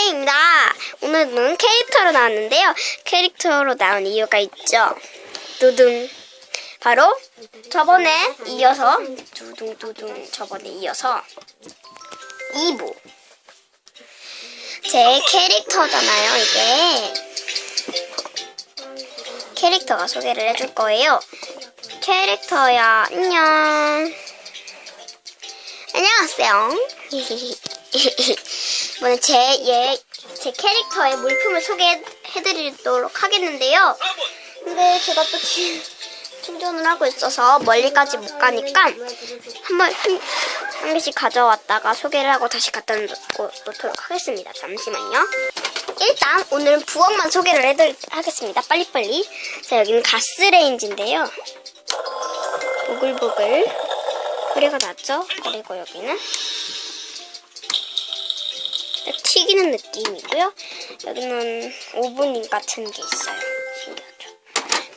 선생입니다. 오늘은 캐릭터로 나왔는데요. 캐릭터로 나온 이유가 있죠. 두둥. 바로 저번에 이어서 두둥 두둥 저번에 이어서 2부. 제 캐릭터잖아요, 이게. 캐릭터가 소개를 해줄 거예요. 캐릭터야, 안녕. 안녕하세요. 이번에 제, 예, 제 캐릭터의 물품을 소개해드리도록 하겠는데요. 근데 제가 또 충전을 하고 있어서 멀리까지 못 가니까 한 번 한, 한 개씩 가져왔다가 소개를 하고 다시 갖다 놓도록 하겠습니다. 잠시만요. 일단 오늘은 부엌만 소개를 해드리, 하겠습니다. 빨리빨리. 자, 여기는 가스레인지인데요. 보글보글 소리가 나죠? 그리고 여기는 튀기는 느낌이고요. 여기는 오븐 같은 게 있어요. 신기하죠?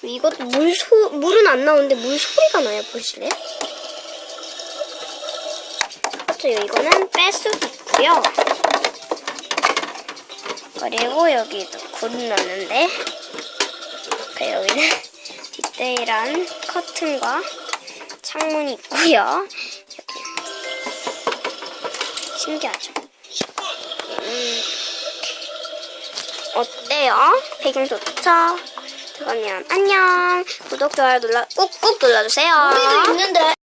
이것도 물 소, 물은 안 나오는데 물 소리가 나요. 보실래요? 그렇죠. 이거는 뺄수도 있고요. 그리고 여기도 굴 넣는데 그 여기는 디테일한 커튼과 창문이 있고요. 여기 신기하죠? 얘는 어때요? 배경 좋죠? 그러면 안녕. 구독 좋아요 눌러 꾹꾹 눌러주세요. 있는데.